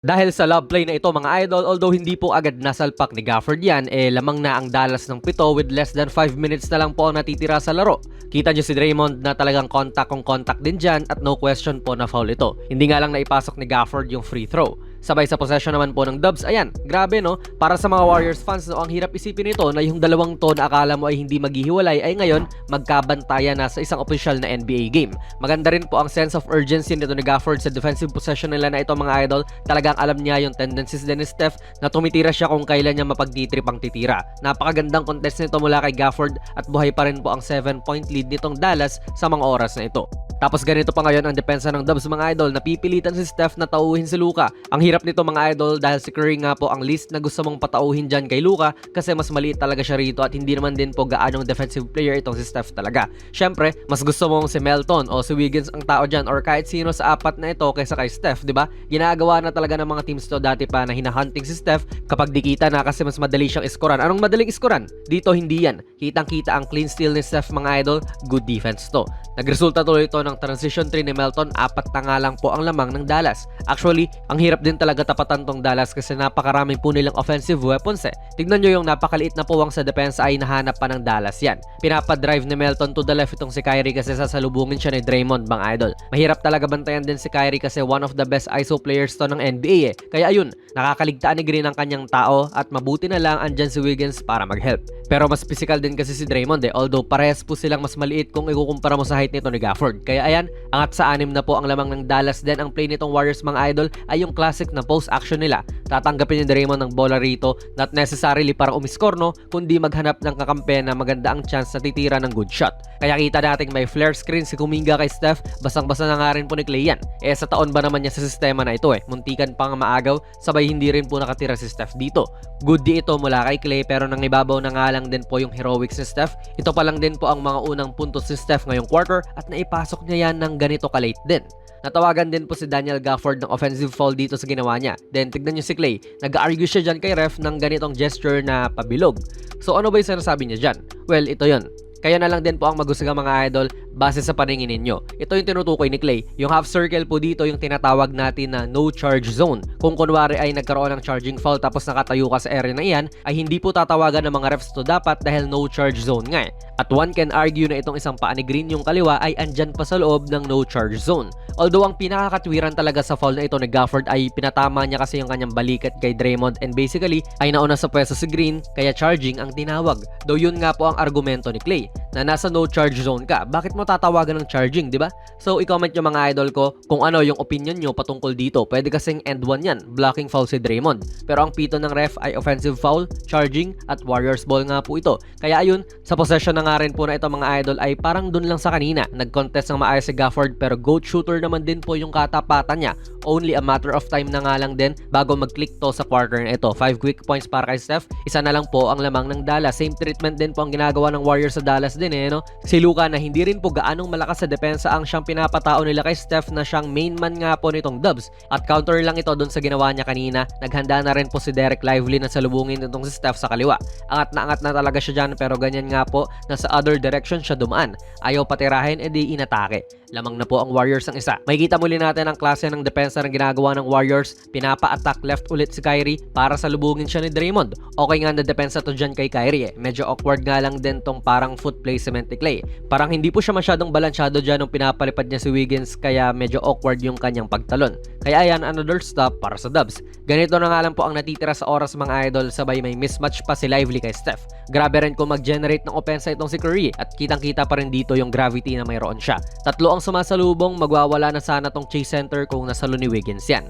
Dahil sa love play na ito mga idol, although hindi po agad nasalpak ni Gafford yan, eh lamang na ang Dallas ng pito with less than 5 minutes na lang po ang natitira sa laro. Kita nyo si Draymond na talagang contact kung contact din dyan at no question po na foul ito. Hindi nga lang naipasok ni Gafford yung free throw. Sabay sa possession naman po ng Dubs, ayan, grabe no, para sa mga Warriors fans no, ang hirap isipin nito na yung dalawang to na akala mo ay hindi maghihiwalay ay ngayon magkabantayan na sa isang official na NBA game. Maganda rin po ang sense of urgency nito ni Gafford sa defensive possession nila na ito mga idol, talagang alam niya yung tendencies din ni Steph na tumitira siya kung kailan niya mapagtitrip ang titira. Napakagandang contest nito mula kay Gafford at buhay pa rin po ang 7 point lead nitong Dallas sa mga oras na ito. Tapos ganito pa ngayon ang depensa ng Dubs mga idol, napipilitan si Steph na tauhin si Luka. Ang hirap nito mga idol dahil si Curry nga po ang least na gusto mong patauhin dyan kay Luka kasi mas maliit talaga siya rito at hindi naman din po gaanong defensive player itong si Steph talaga. Syempre, mas gusto mong si Melton o si Wiggins ang tao dyan or kahit sino sa apat na ito kaysa kay Steph, di ba? Ginagawa na talaga ng mga teams to dati pa na hinahunting si Steph kapag dikita na kasi mas madali siyang iskoran. Anong madaling iskoran? Dito hindi yan. Kitang-kita ang clean steal ni Steph mga idol, good defense to. Nagresulta tuloy ito ng transition 3 ni Melton, apat na nga lang po ang lamang ng Dallas. Actually, ang hirap din talaga tapatan tong Dallas kasi napakarami po nilang offensive weapons eh. Tignan nyo yung napakaliit na puwang sa depensa ay nahanap pa ng Dallas yan. Pinapadrive ni Melton to the left itong si Kyrie kasi sasalubungin siya ni Draymond bang idol. Mahirap talaga bantayan din si Kyrie kasi one of the best ISO players to ng NBA eh. Kaya ayun, nakakaligtaan ni Green ang kanyang tao at mabuti na lang andyan si Wiggins para mag-help. Pero mas physical din kasi si Draymond eh, although parehas po silang mas maliit kung ikukumpara mo sa height nito ni Gafford. Kaya ayan, angat sa anim na po ang lamang ng Dallas then ang play nitong Warriors mga idol ay yung classic na post action nila. Tatanggapin ni Draymond ng bola rito, not necessarily para umiscore no, kundi maghanap ng kakampi na maganda ang chance na titira ng good shot. Kaya kita nating may flare screen si Kuminga kay Steph, basang-basa na nga rin po ni Clay yan. Eh sa taon ba naman niya sa sistema na ito eh, muntikan pa nga maagaw, sabay hindi rin po nakatira si Steph dito. Good di ito mula kay Clay pero nang ibabaw na nga lang din po yung heroics ni Steph. Ito pa lang din po ang mga unang puntos ni Steph ngayong quarter at naipasok niya yan ng ganito kalate din. Natawagan din po si Daniel Gafford ng offensive foul dito sa ginawa niya. Then tignan niyo si Clay, nag-argue siya dyan kay ref ng ganitong gesture na pabilog. So ano ba yung sinasabi niya dyan? Well, ito yon. Kaya na lang din po ang magusga mga idol base sa paningin ninyo. Ito yung tinutukoy ni Clay. Yung half circle po dito yung tinatawag natin na no charge zone. Kung kunwari ay nagkaroon ng charging foul tapos nakatayo ka sa area na iyan, ay hindi po tatawagan ng mga refs to dapat dahil no charge zone nga eh. At one can argue na itong isang paa ni Green yung kaliwa ay andyan pa sa loob ng no charge zone. Although ang pinakakatwiran talaga sa foul na ito ni Gafford ay pinatama niya kasi yung kanyang balikat kay Draymond and basically ay nauna sa pwesto si Green kaya charging ang tinawag. Though yun nga po ang argumento ni Clay na nasa no charge zone ka. Bakit mo tatawagan ng charging, di ba? So i-comment nyo mga idol ko kung ano yung opinion nyo patungkol dito. Pwede kasing end one yan, blocking foul si Draymond. Pero ang pito ng ref ay offensive foul, charging at Warriors ball nga po ito. Kaya ayun, sa possession na nga rin po na ito mga idol ay parang dun lang sa kanina. Nag-contest ng maayos si Gafford pero goat shooter naman din po yung katapatan niya. Only a matter of time na nga lang din bago mag-click to sa quarter na ito. 5 quick points para kay Steph. Isa na lang po ang lamang ng Dallas. Same treatment din po ang ginagawa ng Warriors sa Dallas din eh. No? Si Luka na hindi rin po gaanong malakas sa depensa ang siyang pinapatao nila kay Steph na siyang main man nga po nitong Dubs. At counter lang ito doon sa ginawa niya kanina. Naghanda na rin po si Derek Lively na salubungin nitong si Steph sa kaliwa. Angat na angat na talaga siya dyan pero ganyan nga po na sa other direction siya dumaan. Ayaw patirahin edi inatake. Lamang na po ang Warriors ang isa. Makikita muli natin ang klase ng depensa ng ginagawa ng Warriors. Pinapa-attack left ulit si Kyrie para salubungin siya ni Draymond. Okay nga na depensa to dyan kay Kyrie eh. Medyo awkward nga lang din tong parang foot placement ni Clay. Parang hindi po siya masyadong balansyado dyan nung pinapalipad niya si Wiggins kaya medyo awkward yung kanyang pagtalon. Kaya ayan, another stop para sa Dubs. Ganito na nga lang po ang natitira sa oras mga idol sabay may mismatch pa si Lively kay Steph. Grabe rin kung mag-generate ng opensa itong si Curry at kitang-kita pa rin dito yung gravity na mayroon siya. Tatlo ang sumasalubong, magwawala na sana tong chase center kung nasalo ni Wiggins yan.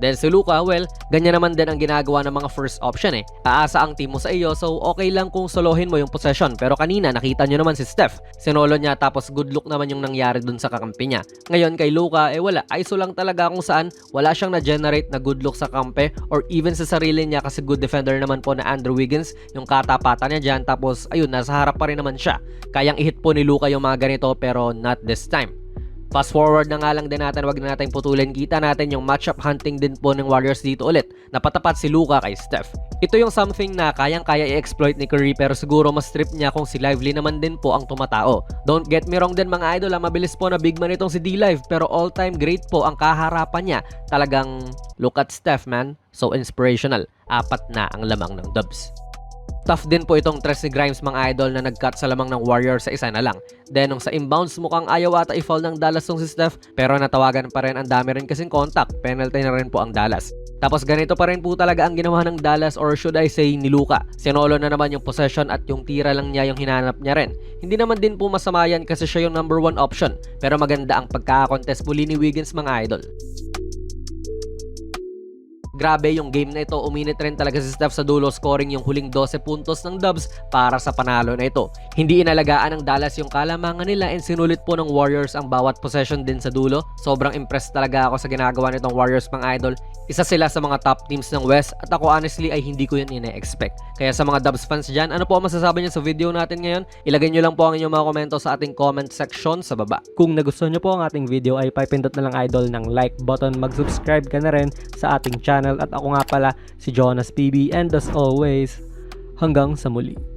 Then si Luka, well, ganyan naman din ang ginagawa ng mga first option eh. Aasa ang team mo sa iyo so okay lang kung solohin mo yung possession. Pero kanina nakita nyo naman si Steph. Sinolo niya tapos good look naman yung nangyari dun sa kakampi niya. Ngayon kay Luka, eh wala. ISO lang talaga kung saan wala siyang na-generate na good look sa kampe or even sa sarili niya kasi good defender naman po na Andrew Wiggins yung katapatan niya dyan tapos ayun, nasa harap pa rin naman siya. Kayang i-hit po ni Luka yung mga ganito pero not this time. Fast forward na nga lang din natin, wag na natin putulin. Kita natin yung matchup hunting din po ng Warriors dito ulit. Napatapat si Luka kay Steph. Ito yung something na kayang-kaya i-exploit ni Curry pero siguro mas trip niya kung si Lively naman din po ang tumatao. Don't get me wrong din mga idol, ah, mabilis po na big man itong si D-Live pero all-time great po ang kaharapan niya. Talagang look at Steph man, so inspirational. Apat na ang lamang ng dubs. Tough din po itong tres ni Grimes mga idol na nag-cut sa lamang ng Warriors sa isa na lang. Then nung sa inbounds mukhang ayaw ata i-fall ng Dallas tong si Steph pero natawagan pa rin ang dami rin kasing contact. Penalty na rin po ang Dallas. Tapos ganito pa rin po talaga ang ginawa ng Dallas or should I say ni Luka. Sinolo na naman yung possession at yung tira lang niya yung hinanap niya rin. Hindi naman din po masama yan kasi siya yung number one option. Pero maganda ang pagkakakontest muli ni Wiggins mga idol. Grabe yung game na ito, uminit rin talaga si Steph sa dulo scoring yung huling 12 puntos ng Dubs para sa panalo na ito. Hindi inalagaan ng Dallas yung kalamangan nila and sinulit po ng Warriors ang bawat possession din sa dulo. Sobrang impressed talaga ako sa ginagawa nitong Warriors mga idol. Isa sila sa mga top teams ng West at ako honestly ay hindi ko yun ine-expect. Kaya sa mga Dubs fans dyan, ano po ang masasabi niyo sa video natin ngayon? Ilagay nyo lang po ang inyong mga komento sa ating comment section sa baba. Kung nagustuhan nyo po ang ating video ay papindot na lang idol ng like button, mag-subscribe ka na rin sa ating channel at ako nga pala si Jonas PB and as always, hanggang sa muli.